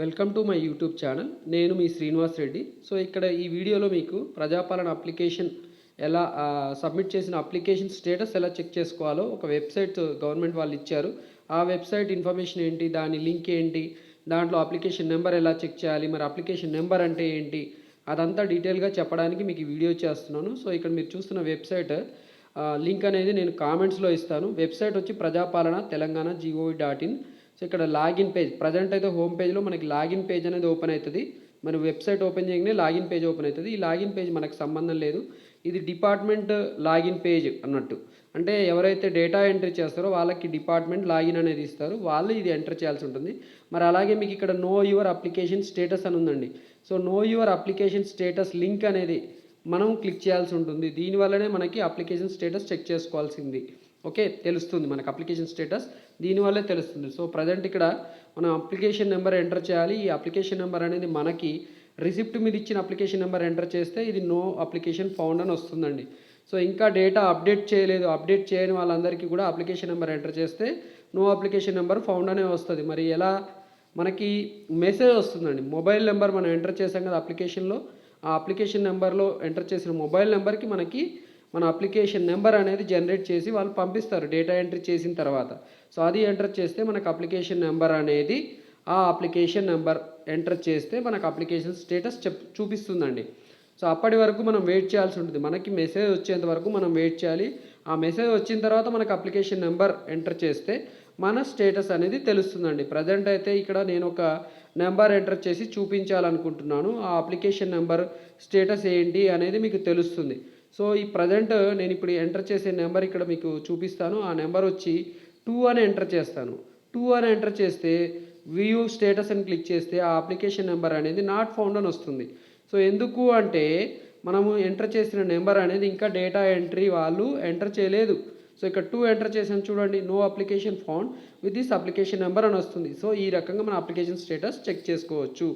Welcome to my YouTube channel నేను మీ Srinivas Reddy. So ఇక్కడ ఈ వీడియోలో మీకు ప్రజాపాలన అప్లికేషన్ ఎలా సబ్మిట్ చేసిన అప్లికేషన్ స్టేటస్ ఎలా చెక్ చేసుకోవాలో ఒక వెబ్సైట్ గవర్నమెంట్ వాళ్ళు ఇచ్చారు. ఆ వెబ్సైట్ ఇన్ఫర్మేషన్ ఏంటి దాని లింక్ ఏంటి దాంట్లో అప్లికేషన్ నెంబర్ ఎలా చెక్ చేయాలి మరి అప్లికేషన్ నెంబర్ అంటే ఏంటి అదంతా డీటెయిల్గా చెప్పడానికి మీకు వీడియో చేస్తున్నాను. సో ఇక్కడ మీరు చూస్తున్న వెబ్సైట్ లింక్ అనేది నేను కామెంట్స్లో ఇస్తాను. వెబ్సైట్ వచ్చి Prajapalana Telangana gov dot in so ఇక్కడ లాగిన్ పేజ్ ప్రజెంట్ అయితే హోమ్ పేజ్లో మనకి లాగిన్ పేజ్ అనేది ఓపెన్ అవుతుంది. మన వెబ్సైట్ ఓపెన్ చేయగానే లాగిన్ పేజ్ ఓపెన్ అవుతుంది. ఈ లాగిన్ పేజ్ మనకు సంబంధం లేదు. ఇది డిపార్ట్మెంట్ లాగిన్ పేజ్ అన్నట్టు. అంటే ఎవరైతే డేటా ఎంట్రీ చేస్తారో వాళ్ళకి డిపార్ట్మెంట్ లాగిన్ అనేది ఇస్తారు. వాళ్ళు ఇది ఎంటర్ చేయాల్సి ఉంటుంది. మరి అలాగే మీకు ఇక్కడ నో యువర్ అప్లికేషన్ స్టేటస్ అని ఉందండి. So know your application status link అనేది మనం క్లిక్ చేయాల్సి ఉంటుంది. దీనివల్లనే మనకి అప్లికేషన్ స్టేటస్ చెక్ చేసుకోవాల్సింది. ఓకే తెలుస్తుంది మనకు అప్లికేషన్ స్టేటస్. దీనివల్లే తెలుస్తుంది. సో ప్రజెంట్ ఇక్కడ మనం అప్లికేషన్ నెంబర్ ఎంటర్ చేయాలి. ఈ అప్లికేషన్ నెంబర్ అనేది మనకి రిసిప్ట్ మీద ఇచ్చిన అప్లికేషన్ నెంబర్ ఎంటర్ చేస్తే ఇది నో అప్లికేషన్ ఫౌండ్ అని వస్తుందండి. సో ఇంకా డేటా అప్డేట్ చేయలేదు. అప్డేట్ చేయని వాళ్ళందరికీ కూడా అప్లికేషన్ నెంబర్ ఎంటర్ చేస్తే నో అప్లికేషన్ నెంబర్ ఫౌండ్ అనే వస్తుంది. మరి ఎలా? మనకి మెసేజ్ వస్తుందండి. మొబైల్ నెంబర్ మనం ఎంటర్ చేసాం కదా అప్లికేషన్లో. ఆ అప్లికేషన్ నెంబర్లో ఎంటర్ చేసిన మొబైల్ నెంబర్కి మనకి మన అప్లికేషన్ నెంబర్ అనేది జనరేట్ చేసి వాళ్ళు పంపిస్తారు డేటా ఎంట్రీ చేసిన తర్వాత. సో అది ఎంటర్ చేస్తే మనకు అప్లికేషన్ నెంబర్ అనేది ఆ అప్లికేషన్ నెంబర్ ఎంటర్ చేస్తే మనకు అప్లికేషన్ స్టేటస్ చెప్ చూపిస్తుందండి. సో అప్పటి వరకు మనం వెయిట్ చేయాల్సి ఉంటుంది. మనకి మెసేజ్ వచ్చేంత వరకు మనం వెయిట్ చేయాలి. ఆ మెసేజ్ వచ్చిన తర్వాత మనకు అప్లికేషన్ నెంబర్ ఎంటర్ చేస్తే మన స్టేటస్ అనేది తెలుస్తుందండి. ప్రజెంట్ అయితే ఇక్కడ నేను ఒక నెంబర్ ఎంటర్ చేసి చూపించాలనుకుంటున్నాను. ఆ అప్లికేషన్ నెంబర్ స్టేటస్ ఏంటి అనేది మీకు తెలుస్తుంది. సో ఈ ప్రజెంట్ నేను ఇప్పుడు ఎంటర్ చేసే నెంబర్ ఇక్కడ మీకు చూపిస్తాను. ఆ నెంబర్ వచ్చి టూ అని ఎంటర్ చేస్తాను. టూ అని ఎంటర్ చేస్తే వ్యూ స్టేటస్ అని క్లిక్ చేస్తే ఆ అప్లికేషన్ నెంబర్ అనేది నాట్ ఫౌండ్ అని వస్తుంది. సో ఎందుకు అంటే మనము ఎంటర్ చేసిన నెంబర్ అనేది ఇంకా డేటా ఎంట్రీ వాళ్ళు ఎంటర్ చేయలేదు. సో ఇక్కడ టూ ఎంటర్ చేసాను చూడండి no application found with this application number అని వస్తుంది. సో ఈ రకంగా మన అప్లికేషన్ స్టేటస్ చెక్ చేసుకోవచ్చు.